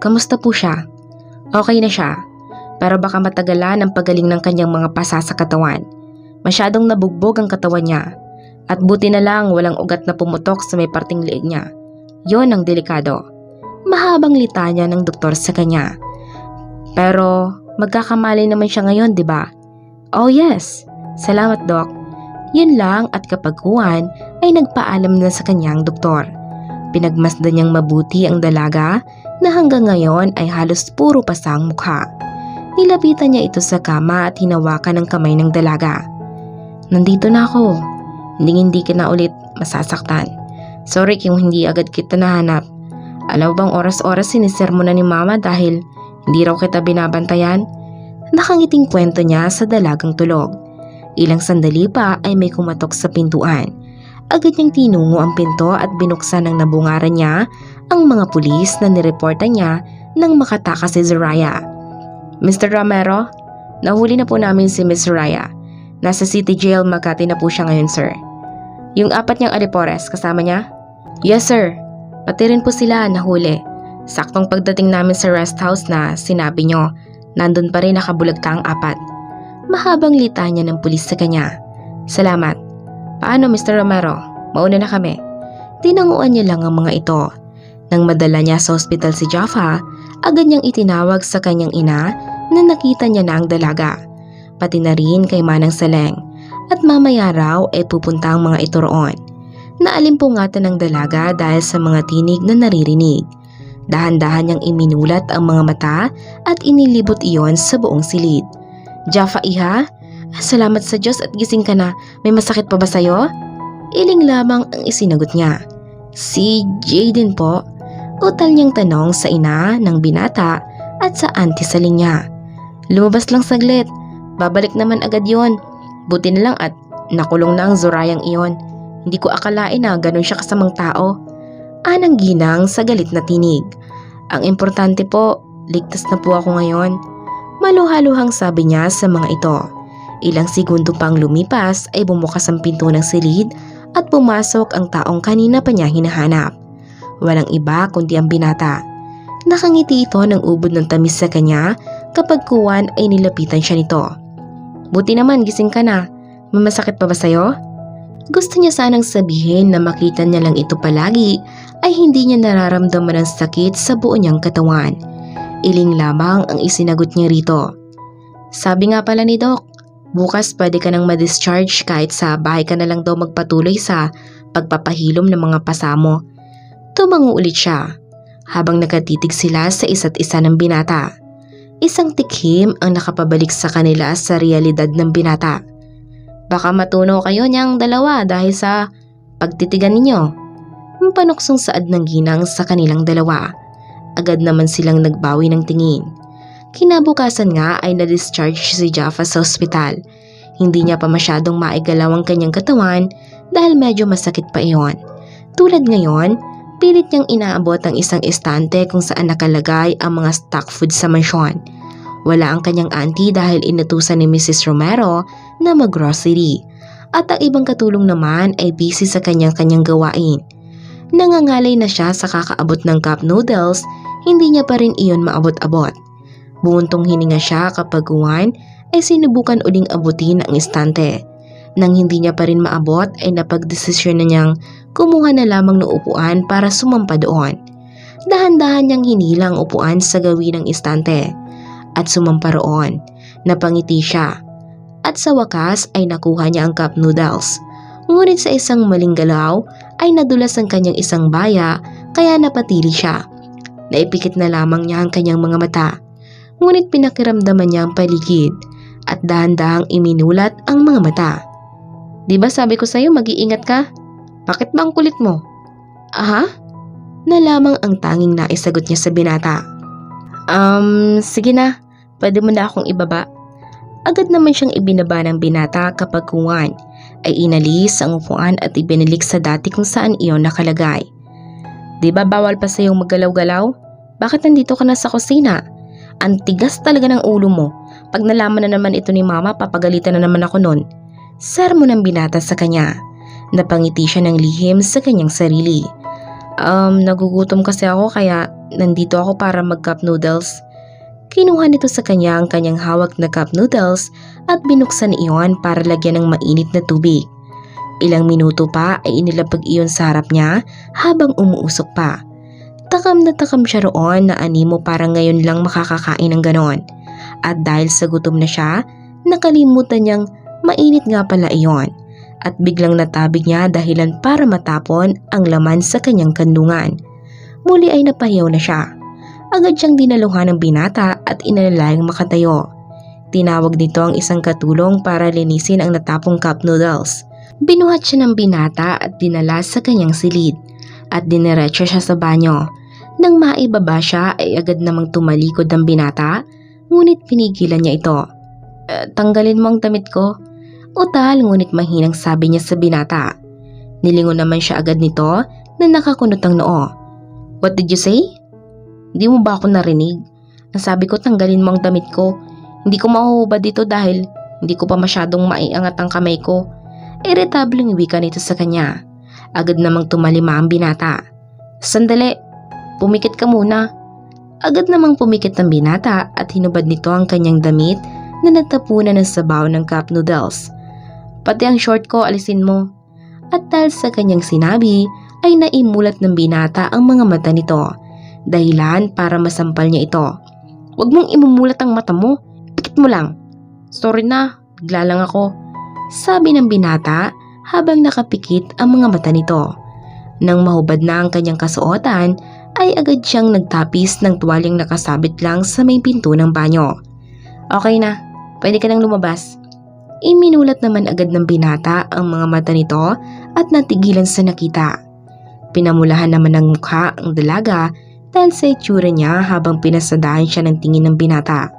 Kamusta po siya? Okay na siya, pero baka matagalan ang pagaling ng kanyang mga pasa sa katawan. Masyadong nabugbog ang katawan niya. At buti na lang walang ugat na pumutok sa may parting liig niya. Yon ang delikado. Mahabang litanya ng doktor sa kanya. Pero magkakamali naman siya ngayon, di ba? Oh yes, salamat dok. Yun lang at kapag kuwan ay nagpaalam na sa kanyang doktor. Pinagmasdan niyang mabuti ang dalaga na hanggang ngayon ay halos puro pasang mukha. Nilapitan niya ito sa kama at hinawakan ang kamay ng dalaga. Nandito na ako. Hindi hindi ka na ulit masasaktan. Sorry kung hindi agad kita nahanap. Alam mo bang oras-oras sinisir mo na ni mama dahil hindi raw kita binabantayan? Nakangiting kwento niya sa dalagang tulog. Ilang sandali pa ay may kumatok sa pintuan. Agad niyang tinungo ang pinto at binuksan ng nabungaran niya ang mga pulis na nireporta niya nang makatakas si Zoraya. Mr. Romero, nahuli na po namin si Miss Zoraya. Nasa City Jail Makati na po siya ngayon, sir. Yung apat niyang alipores, kasama niya? Yes, sir. Pati rin po sila nahuli. Saktong pagdating namin sa rest house na sinabi niyo, nandun pa rin nakabulagta ang apat. Mahabang litanya ng pulis sa kanya. Salamat. Paano, Mr. Romero? Mauna na kami. Tinanguan niya lang ang mga ito. Nang madala niya sa ospital si Jaffa, agad niyang itinawag sa kanyang ina na nakita niya na ang dalaga. Pati na rin kay Manang Saleng. At mamaya raw ay pupunta ang mga ito roon. Naalimpungatan ng dalaga dahil sa mga tinig na naririnig. Dahan-dahan niyang iminulat ang mga mata at inilibot iyon sa buong silid. Jaffa iha, salamat sa Diyos at gising ka na. May masakit pa ba sa'yo? Iling lamang ang isinagot niya. Si Jaden po. Utal niyang tanong sa ina ng binata at sa auntie sa linya. Lumabas lang saglit. Babalik naman agad yon. Buti na lang at nakulong na ang Zorayang iyon. Hindi ko akalain na ganun siya kasamang tao. Anang ginang sa galit na tinig. Ang importante po, ligtas na po ako ngayon. Maluhaluhang sabi niya sa mga ito. Ilang segundo pang lumipas ay bumukas ang pinto ng silid at pumasok ang taong kanina pa niya hinahanap. Walang iba kundi ang binata. Nakangiti ito ng ubod ng tamis sa kanya kapag kuwan ay nilapitan siya nito. Buti naman gising ka na. May masakit pa ba sa'yo? Gusto niya sanang sabihin na makita niya lang ito palagi ay hindi niya nararamdaman ang sakit sa buo niyang katawan. Iling lamang ang isinagot niya rito. Sabi nga pala ni Doc, bukas pwede ka nang ma-discharge kahit sa bahay ka na lang daw magpatuloy sa pagpapahilom ng mga pasamo. Tumango ulit siya habang nakatitig sila sa isa't isa ng binata. Isang tikhim ang nakapabalik sa kanila sa realidad ng binata. Baka matunaw kayo niyang dalawa dahil sa pagtitigan ninyo. Panuksong saad ng ginang sa kanilang dalawa. Agad naman silang nagbawi ng tingin. Kinabukasan nga ay na-discharge si Jaffa sa ospital. Hindi niya pa masyadong maigalaw ang kanyang katawan dahil medyo masakit pa iyon. Tulad ngayon, pilit niyang inaabot ang isang estante kung saan nakalagay ang mga stock food sa mansyon. Wala ang kanyang auntie dahil inutusan ni Mrs. Romero na mag-grocery. At ang ibang katulong naman ay busy sa kanyang-kanyang gawain. Nangangalay na siya sa kakaabot ng cup noodles, hindi niya pa rin iyon maabot-abot. Buuntong hininga siya kapag uwan ay sinubukan uling abutin ang istante. Nang hindi niya pa rin maabot ay napagdesisyon na niyang kumuha na lamang ng upuan para sumampa doon. Dahan-dahan niyang hinilang upuan sa gawin ng istante at sumampa roon. Napangiti siya. At sa wakas ay nakuha niya ang cup noodles. Ngunit sa isang maling galaw ay nadulas ang kanyang isang baya kaya napatili siya. Naipikit na lamang niya ang kanyang mga mata. Ngunit pinakiramdaman niya ang paligid at dahan-dahang iminulat ang mga mata. Di ba sabi ko sa'yo mag-iingat ka? Bakit ba ang kulit mo? Aha? Na lamang ang tanging naisagot niya sa binata. Um, sige na. Pwede mo na akong ibaba. Agad naman siyang ibinaba ng binata kapag kuwan ay inalis ang upuan at ibinalik sa dati kung saan iyon nakalagay. Di ba bawal pa sa iyong maggalaw-galaw? Bakit nandito ka na sa kusina? Ang tigas talaga ng ulo mo. Pag nalaman na naman ito ni mama, papagalitan na naman ako nun. Sermo ng binata sa kanya. Napangiti siya ng lihim sa kanyang sarili. Um, nagugutom kasi ako kaya nandito ako para mag cup noodles. Kinuha nito sa kanya ang kanyang hawak na cup noodles at binuksan iyon para lagyan ng mainit na tubig. Ilang minuto pa ay inilapag iyon sa harap niya habang umuusok pa. Takam na takam siya roon na animo para ngayon lang makakakain ng ganon. At dahil sa gutom na siya, nakalimutan niyang mainit nga pala iyon. At biglang natabig niya dahilan para matapon ang laman sa kanyang kandungan. Muli ay napahiyaw na siya. Agad siyang dinaluhan ng binata at inalalayang makatayo. Tinawag nito ang isang katulong para linisin ang natapong cup noodles. Binuhat siya ng binata at dinala sa kanyang silid at diniretso siya sa banyo. Nang maibaba siya ay agad namang tumalikod ang binata, ngunit pinigilan niya ito. "Eh, tanggalin mo ang damit ko. Utal ngunit mahinang sabi niya sa binata. Nilingon naman siya agad nito na nakakunot ang noo. What did you say? Hindi mo ba ako narinig? Nasabi ko tanggalin mo ang damit ko. Hindi ko mahuhubad dito dahil hindi ko pa masyadong maiangat ang kamay ko. Irritableng wika nito sa kanya. Agad namang tumalima ang binata. Sandali, pumikit ka muna. Agad namang pumikit ang binata at hinubad nito ang kanyang damit na natapunan ng sabaw ng cup noodles. Pati ang short ko alisin mo. At dahil sa kanyang sinabi ay naimulat ng binata ang mga mata nito. Dahilan para masampal niya ito. Huwag mong imumulat ang mata mo. Pikit mo lang. Sorry na, bigla lang ako. Sabi ng binata habang nakapikit ang mga mata nito. Nang mahubad na ang kanyang kasuotan, ay agad siyang nagtapis ng tuwalyang nakasabit lang sa may pinto ng banyo. Okay na, pwede ka nang lumabas. Iminulat naman agad ng binata ang mga mata nito at natigilan sa nakita. Pinamulahan naman ng mukha ang dalaga dahil sa itsura niya habang pinasadahan siya ng tingin ng binata.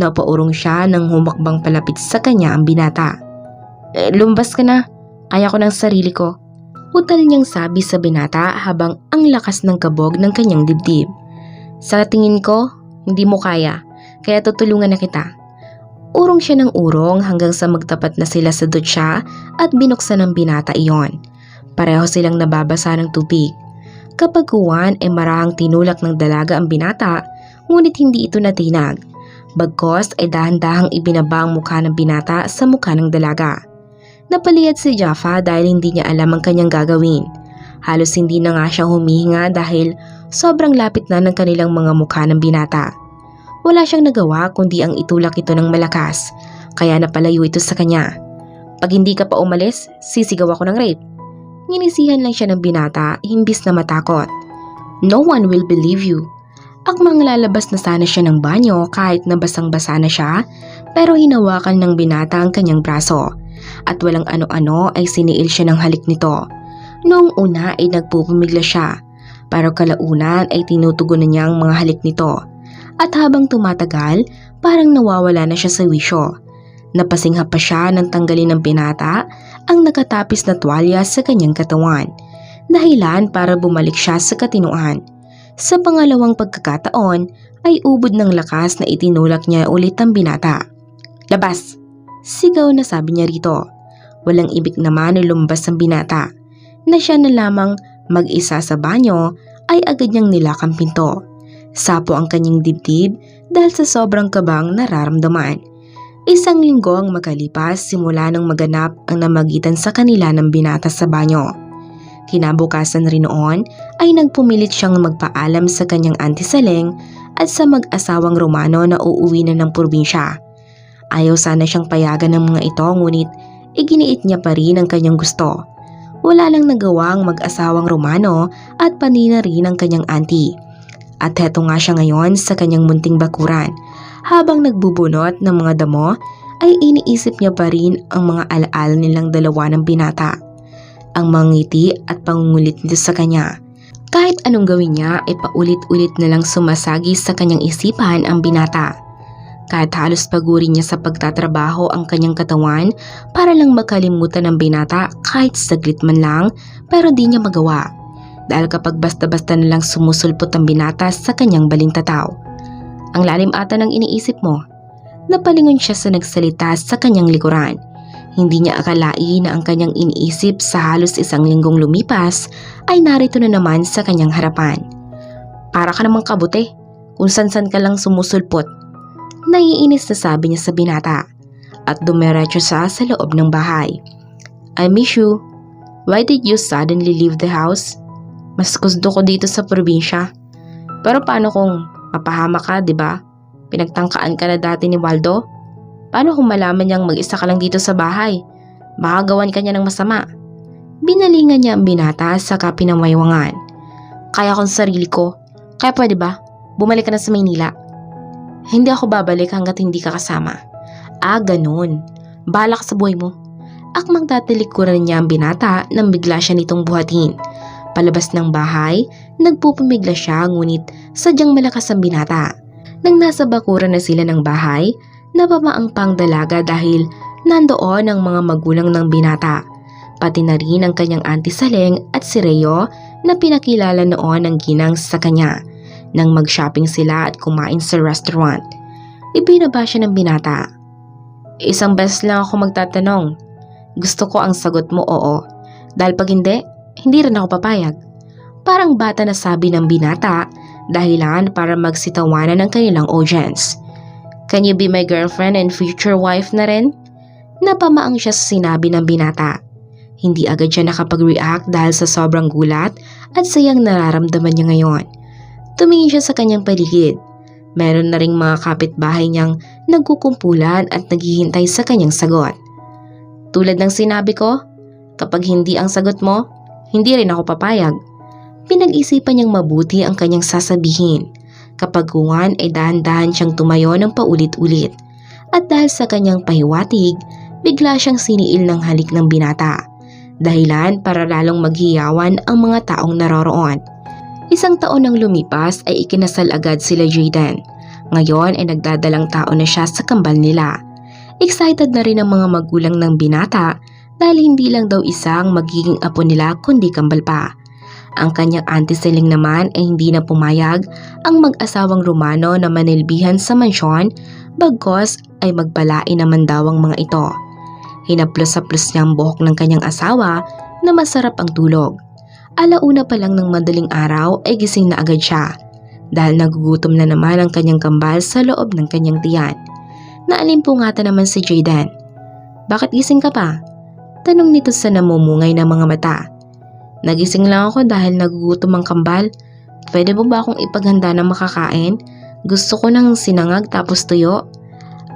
Napaurong siya nang humakbang palapit sa kanya ang binata. "Eh, lumbas ka na, kaya ko ng sarili ko. Utal niyang sabi sa binata habang ang lakas ng kabog ng kanyang dibdib. Sa tingin ko, hindi mo kaya, kaya tutulungan na kita. Urong siya ng urong hanggang sa magtapat na sila sa dutya at binuksan ng binata iyon. Pareho silang nababasa ng tubig. Kapag kuwan ay marahang tinulak ng dalaga ang binata, ngunit hindi ito natinag. Bagkos ay dahan-dahang ibinaba ang mukha ng binata sa mukha ng dalaga. Napaliyad si Jaffa dahil hindi niya alam ang kanyang gagawin. Halos hindi na nga siya humihinga dahil sobrang lapit na ng kanilang mga mukha ng binata. Wala siyang nagawa kundi ang itulak ito ng malakas, kaya napalayo ito sa kanya. Pag hindi ka pa umalis, sisigaw ako ng rape. Nginisihan lang siya ng binata, himbis na matakot. No one will believe you. Akmang lalabas na sana siya ng banyo kahit na basang-basa na siya, pero hinawakan ng binata ang kanyang braso. At walang ano-ano ay siniil siya ng halik nito. Noong una ay nagpupumigla siya, pero kalaunan ay tinutugunan niya ang mga halik nito. At habang tumatagal, parang nawawala na siya sa wisyo. Napasingha pa siya ng tanggalin ng binata ang nakatapis na tuwalya sa kanyang katawan. Dahilan para bumalik siya sa katinuan. Sa pangalawang pagkakataon ay ubod ng lakas na itinulak niya ulit ang binata. Labas! Sigaw na sabi niya rito. Walang ibig naman na ang binata. Na siya na lamang mag-isa sa banyo ay agad niyang nilakang pinto. Sapo ang kanyang dibdib dahil sa sobrang kabang nararamdaman. Isang linggo ang makalipas simula nang maganap ang namagitan sa kanila ng binata sa banyo. Kinabukasan rin noon ay nagpumilit siyang magpaalam sa kanyang antisaleng at sa mag-asawang Romano na uuwi na ng probinsya. Ayaw sana siyang payagan ng mga ito ngunit iginiit niya pa rin ang kanyang gusto. Wala lang nagawa ang mag-asawang Romano at panina rin ang kanyang auntie. At heto nga siya ngayon sa kanyang munting bakuran. Habang nagbubunot ng mga damo ay iniisip niya pa rin ang mga alaala nilang dalawa ng binata. Ang mga ngiti at pangungulit nito sa kanya. Kahit anong gawin niya ay paulit-ulit na lang sumasagi sa kanyang isipan ang binata. Kahit halos pagurin niya sa pagtatrabaho ang kanyang katawan para lang makalimutan ng binata kahit saglit man lang pero di niya magawa. Dahil kapag basta-basta na lang sumusulpot ang binata sa kanyang balintataw. Ang lalim ata ng iniisip mo. Napalingon siya sa nagsalita sa kanyang likuran. Hindi niya akalain na ang kanyang iniisip sa halos isang linggong lumipas ay narito na naman sa kanyang harapan. Para ka namang kabuti, kung san-san ka lang sumusulpot. Naiinis na sabi niya sa binata at dumiretso siya sa loob ng bahay. I miss you. Why did you suddenly leave the house? Mas gusto ko dito sa probinsya. Pero paano kung mapahama ka, di ba? Pinagtangkaan ka na dati ni Waldo? Paano kung malaman niyang mag-isa ka lang dito sa bahay? Baka gawan ka niya ng masama. Binalingan niya ang binata sa kapinamaywangan. Kaya kong sarili ko. Kaya pwede ba? Bumalik ka na sa Maynila. Hindi ako babalik hanggat hindi ka kasama. Ah, ganun. Bahala ka sa buhay mo. Akmang tatalikuran niya ang binata nang bigla siya nitong buhatin. Palabas ng bahay, nagpupumigla siya ngunit sadyang malakas ang binata. Nang nasa bakuran na sila ng bahay, napamaang pang dalaga dahil nandoon ang mga magulang ng binata. Pati na rin ang kanyang auntie Saleng at si Reo na pinakilala noon ng ginang sa kanya. Nang mag-shopping sila at kumain sa restaurant, ibinaba siya ng binata. Isang beses lang ako magtatanong. Gusto ko ang sagot mo oo. Dahil pag hindi, hindi rin ako papayag. Parang bata na sabi ng binata dahilan para magsitawanan ng kanilang audience. Can you be my girlfriend and future wife na rin? Napamaang siya sa sinabi ng binata. Hindi agad siya nakapag-react dahil sa sobrang gulat at sayang nararamdaman niya ngayon. Tumingin siya sa kanyang paligid. Meron na ring mga kapitbahay niyang nagkukumpulan at naghihintay sa kanyang sagot. Tulad ng sinabi ko, kapag hindi ang sagot mo, hindi rin ako papayag. Pinag-isipan niyang mabuti ang kanyang sasabihin. Kapag kuwan ay dahan-dahan siyang tumayo ng paulit-ulit. At dahil sa kanyang pahiwatig, bigla siyang siniil ng halik ng binata. Dahilan para lalong maghiyawan ang mga taong naroroon. Isang taon nang lumipas ay ikinasal agad sila Jaden. Ngayon ay nagdadalang tao na siya sa kambal nila. Excited na rin ang mga magulang ng binata dahil hindi lang daw isang magiging apo nila kundi kambal pa. Ang kanyang auntie Celing naman ay hindi na pumayag ang mag-asawang Romano na manilbihan sa mansyon bagkos ay magbalain naman daw ang mga ito. Hinaplos-saplos niya ang buhok ng kanyang asawa na masarap ang tulog. Alauna pa lang ng madaling araw ay gising na agad siya dahil nagugutom na naman ang kanyang kambal sa loob ng kanyang tiyan. Naalimpungatan naman si Jaden. Bakit gising ka pa? Tanong nito sa namumungay na mga mata. Nagising lang ako dahil nagugutom ang kambal. Pwede mo ba akong ipaghanda ng makakain? Gusto ko ng sinangag tapos tuyo.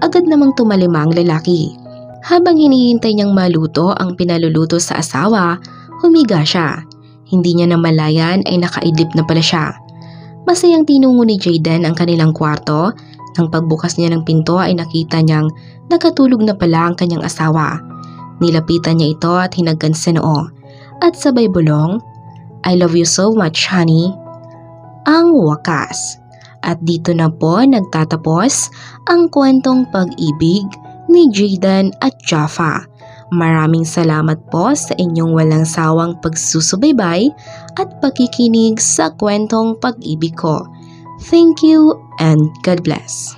Agad namang tumalima ang lalaki. Habang hinihintay niyang maluto ang pinaluluto sa asawa, humiga siya. Hindi niya namalayan ay nakaidlip na pala siya. Masayang tinungo ni Jaden ang kanilang kwarto. Nang pagbukas niya ng pinto ay nakita niyang nakatulog na pala ang kanyang asawa. Nilapitan niya ito at hinagkan sa noo. At sabay bulong, I love you so much honey. Ang wakas. At dito na po nagtatapos ang kwentong pag-ibig ni Jaden at Jaffa. Maraming salamat po sa inyong walang sawang pagsusubaybay at pakikinig sa kwentong pag-ibig ko. Thank you and God bless.